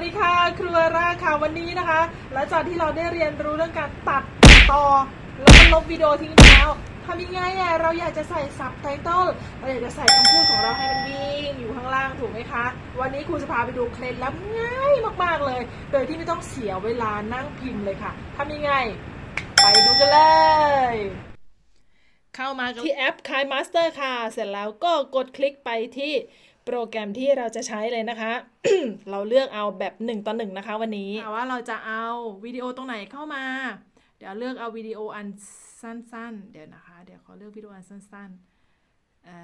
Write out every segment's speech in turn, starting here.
สดีค่ะครัวราค่ะวันนี้นะคะ หลังจากที่เราได้เรียนรู้เรื่องการตัดต่อแล้วก็ลบวิดีโอทิ้งไปแล้วทำยังไงอะเราอยากจะใส่ซับไตเติลเราอยากจะใส่คำพูดของเราให้มันวิ่งอยู่ข้างล่างถูกไหมคะ วันนี้ครูจะพาไปดูเคล็ดลับง่ายมากๆเลย โดยที่ไม่ต้องเสียเวลานั่งพิมพ์เลยค่ะทำยังไง ไปดูกันเลย เข้ามาที่แอป Kai Master ค่ะ เสร็จแล้วก็กดคลิกไปที่ โปรแกรมที่เราจะใช้เลยนะคะ เราเลือกเอาแบบ1ต่อ1นะคะวันนี้ว่าเราจะเอาวิดีโอตรงไหนเข้ามา เดี๋ยวเลือกเอาวิดีโออันสั้น ๆ เดี๋ยวนะคะ เดี๋ยวขอเลือกวิดีโออันสั้นๆ เอ่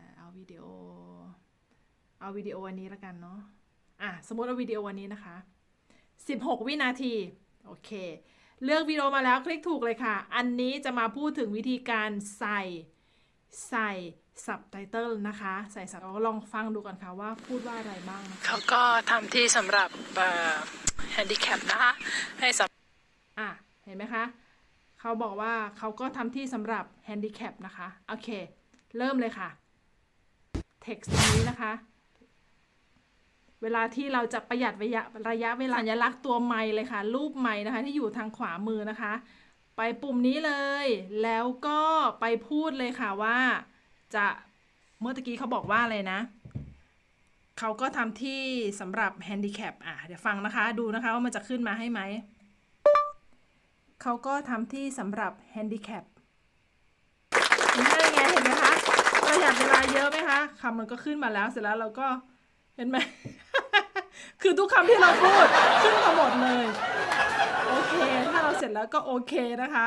อเอาวิดีโอ เอาวิดีโออันนี้ละกันเนาะ อะสมมติเอาวิดีโอวันนี้นะคะ 16 วินาที โอเค เลือกวิดีโอมาแล้วคลิกถูกเลยค่ะ อันนี้จะมาพูดถึงวิธีการใส่ใส่ ซับไตเติลนะคะ ใส่ซับลองฟังดูก่อนค่ะว่าพูดว่าอะไรบ้างนะคะเขาก็ทำที่สำหรับแฮนดิแคปนะคะให้สำอะเห็นไหมคะเขาบอกว่าเขาก็ทำที่สำหรับแฮนดิแคปนะคะ โอเค เริ่มเลยค่ะ text ตรงนี้นะคะ เวลาที่เราจะประหยัดระยะระยะเวลาสัญลักษณ์ตัวไม้เลยค่ะ รูปไม้นะคะ ที่อยู่ทางขวามือนะคะ ไปปุ่มนี้เลย แล้วก็ไปพูดเลยค่ะว่า จะเมื่อตะกี้เขาบอกว่าอะไรนะ เขาก็ทำที่สำหรับแฮนดิแคปอะ เดี๋ยวฟังนะคะ ดูนะคะว่ามันจะขึ้นมาให้ไหม เขาก็ทำที่สำหรับแฮนดิแคปง่ายไงเห็นไหมคะประหยัดเวลาเยอะไหมคะคำมันก็ขึ้นมาแล้วเสร็จแล้วเราก็เห็นไหม คือทุกคำที่เราพูดขึ้นมาหมดเลย โอเค ถ้าเราเสร็จแล้วก็โอเคนะคะ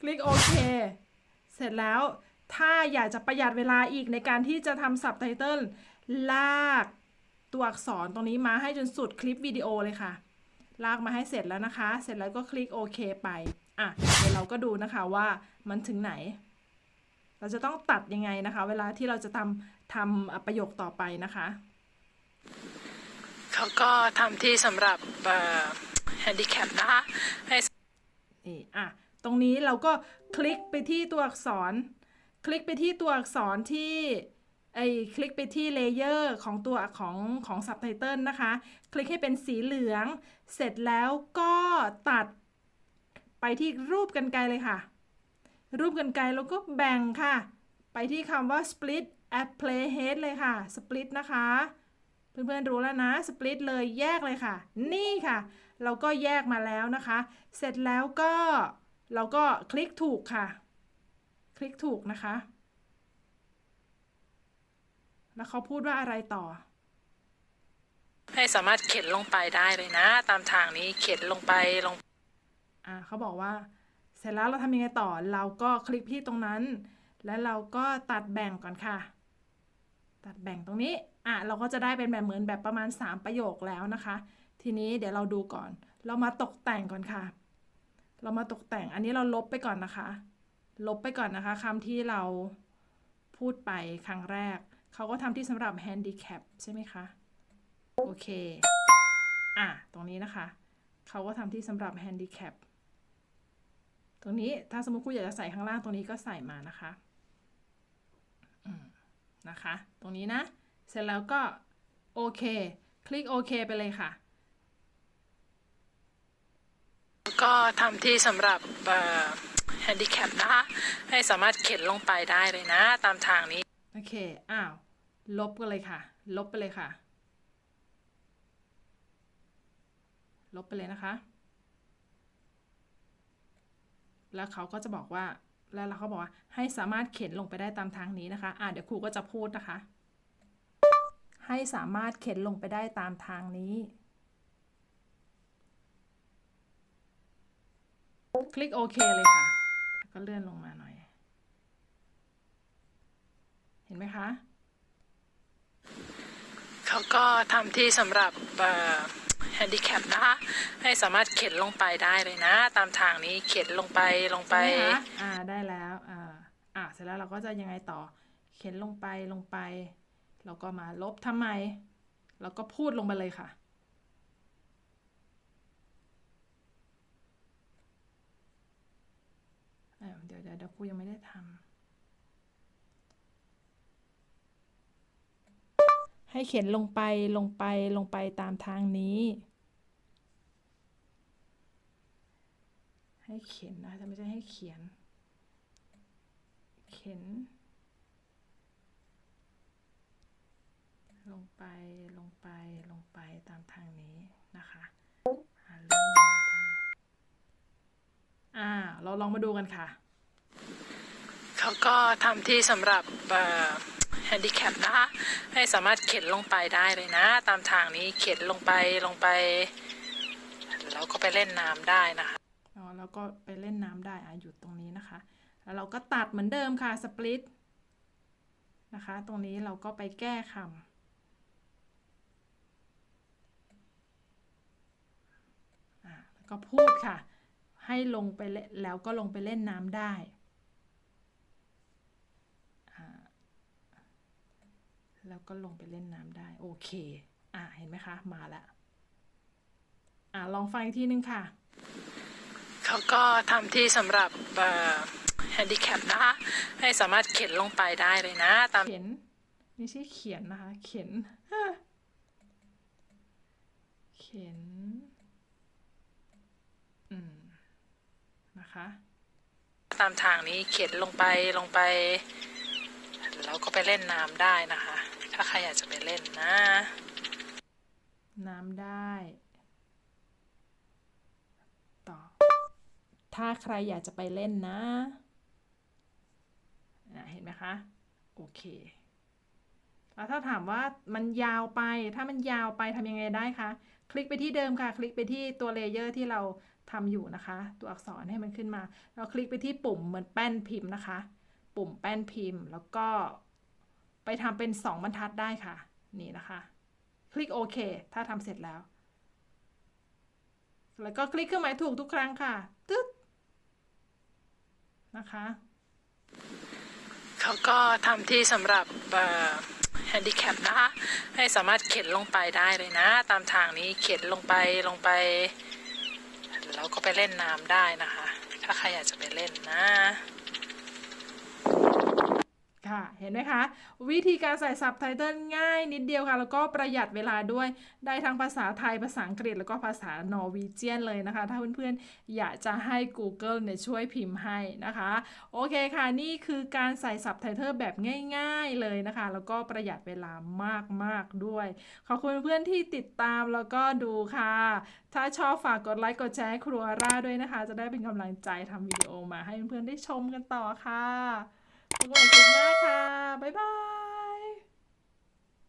คลิกโอเค เสร็จแล้ว ถ้าอยากจะประหยัดเวลาอีกในการที่จะทำซับไตเติลลากตัวอักษรตรงนี้มาให้จนสุดคลิปวิดีโอเลยค่ะ ลากมาให้เสร็จแล้วนะคะ เสร็จแล้วก็คลิกโอเคไป อะ เดี๋ยวเราก็ดูนะคะว่ามันถึงไหน เราจะต้องตัดยังไงนะคะ เวลาที่เราจะทำทำอะประโยคต่อไปนะคะ เขาก็ทำที่สำหรับแฮนดิแคปนะคะให้นี่อะ ตรงนี้เราก็คลิกไปที่ตัวอักษร คลิกไปที่ตัวอักษรที่ไอ้คลิกไปที่เลเยอร์ของตัวของของซับไตเติลนะคะ คลิกให้เป็นสีเหลือง เสร็จแล้วก็ตัดไปที่รูปกันไกลเลยค่ะ รูปกันไกลแล้วก็แบ่งค่ะ ไปที่คำว่า split at playhead เลยค่ะ split นะคะ เพื่อนๆรู้แล้วนะ split เลยแยกเลยค่ะ นี่ค่ะ เราก็แยกมาแล้วนะคะ เสร็จแล้วก็เราก็คลิกถูกค่ะ ลิกถูกนะคะ แล้วเขาพูดว่าอะไรต่อ ให้สามารถเข็นลงไปได้เลยนะ ตามทางนี้เข็นลงไปลง อ่าเขาบอกว่า เสร็จแล้วเราทำยังไงต่อ เราก็คลิกที่ตรงนั้น แล้วเราก็ตัดแบ่งก่อนค่ะ ตัดแบ่งตรงนี้ อะเราก็จะได้เป็นแบบเหมือนแบบประมาณ 3 ประโยคแล้วนะคะ ทีนี้เดี๋ยวเราดูก่อน เรามาตกแต่งก่อนค่ะ เรามาตกแต่ง อันนี้เราลบไปก่อนนะคะ ลบไปก่อนนะคะคำที่เราพูดไปครั้งแรก เขาก็ทำที่สำหรับ handicap ใช่ไหมคะ โอเค อะ ตรงนี้นะคะ เขาก็ทำที่สำหรับ handicap ตรงนี้ถ้าสมมติคุณอยากจะใส่ข้างล่างตรงนี้ก็ใส่มานะคะนะคะ ตรงนี้นะ เสร็จแล้วก็โอเค คลิกโอเคไปเลยค่ะ ก็ทำที่สำหรับแฮนดิแคปนะคะ ให้สามารถเข็นลงไปได้เลยนะ ตามทางนี้ โอเค อ้าว ลบกันเลยค่ะ ลบไปเลยค่ะ ลบไปเลยนะคะ แล้วเขาก็จะบอกว่า แล้วเขาบอกว่าให้สามารถเข็นลงไปได้ตามทางนี้นะคะ อ่าเดี๋ยวครูก็จะพูดนะคะ ให้สามารถเข็นลงไปได้ตามทางนี้ คลิกโอเคเลยค่ะ ก็เลื่อนลงมาหน่อย เห็นไหมคะ เขาก็ทำที่สำหรับแฮนดิแคปนะคะ ให้สามารถเข็นลงไปได้เลยนะ ตามทางนี้เข็นลงไปลงไปไหมคะอ่าได้แล้วอ่าอ่าเสร็จแล้วเราก็จะยังไงต่อ เข็นลงไปลงไป แล้วก็มาลบทำไม แล้วก็พูดลงไปเลยค่ะ เดี๋ยวเดี๋ยวเดี๋ยวครูยังไม่ได้ทำให้เข็นลงไปลงไปลงไปตามทางนี้ ให้เข็นนะจะไม่ใช่ให้เขียน เข็นลงไป ลงไป ลงไปตามทางนี้นะคะอ่าเราลองมาดูกันค่ะ เขาก็ทำที่สำหรับแฮนดิแคปนะคะ ให้สามารถเข็นลงไปได้เลยนะ ตามทางนี้เข็นลงไปลงไป แล้วก็ไปเล่นน้ำได้นะคะอ๋อแล้วก็ไปเล่นน้ำได้อะหยุดตรงนี้นะคะ แล้วเราก็ตัดเหมือนเดิมค่ะสปลิตนะคะ ตรงนี้เราก็ไปแก้คำแล้วก็พูดค่ะ ให้ลงไปแล้วก็ลงไปเล่นน้ำได้อ่า แล้วก็ลงไปเล่นน้ำได้ โอเค อะ เห็นไหมคะ มาแล้วอะ ลองฟังอีกทีนึงค่ะ เขาก็ทำที่สำหรับแฮนดิแคปนะคะ ให้สามารถเข็นลงไปได้เลยนะ ตามเข็นไม่ใช่เขียนนะคะ เข็น เข็น อืม นะคะ ตามทางนี้เข็นลงไปลงไป แล้วก็ไปเล่นน้ำได้นะคะ ถ้าใครอยากจะไปเล่นนะ น้ำได้ ต่อ ถ้าใครอยากจะไปเล่นนะอะเห็นไหมคะ โอเคแล้วถ้าถามว่ามันยาวไป ถ้ามันยาวไปทำยังไงได้คะ คลิกไปที่เดิมค่ะ คลิกไปที่ตัวเลเยอร์ที่เราทำอยู่นะคะ ตัวอักษรให้มันขึ้นมาแล้วคลิกไปที่ปุ่มเหมือนแป้นพิมพ์นะคะ ปุ่มแป้นพิมพ์ แล้วก็ ไปทำเป็น 2 บรรทัดได้ค่ะ นี่นะคะ คลิกโอเค ถ้าทำเสร็จแล้ว แล้วก็คลิกเครื่องหมายถูกทุกครั้งค่ะ ตึ๊ด นะคะเขาก็ทำที่สำหรับแฮนดิแคปนะคะ ให้สามารถเข็นลงไปได้เลยนะ ตามทางนี้เข็นลงไปลงไป แล้วก็ไปเล่นน้ำได้นะคะ ถ้าใครอยากจะไปเล่นนะ ค่ะ เห็นไหมคะ วิธีการใส่ซับไตเติลง่ายนิดเดียวค่ะ แล้วก็ประหยัดเวลาด้วย ได้ทั้งภาษาไทย ภาษาอังกฤษ แล้วก็ภาษานอร์วีเจียนเลยนะคะ ถ้าเพื่อนๆ อยากจะให้ Google เนี่ยช่วยพิมพ์ให้นะคะ โอเคค่ะ นี่คือการใส่ซับไตเติลแบบง่ายๆเลยนะคะ แล้วก็ประหยัดเวลามากๆด้วย ขอบคุณเพื่อนที่ติดตามแล้วก็ดูค่ะ ถ้าชอบฝากกดไลค์ กดแชร์ให้ครัวร่าด้วยนะคะ จะได้เป็นกำลังใจทำวิดีโอมาให้เพื่อนๆได้ชมกันต่อค่ะ พบกันใหม่คลิปหน้าค่ะ บ๊ายบาย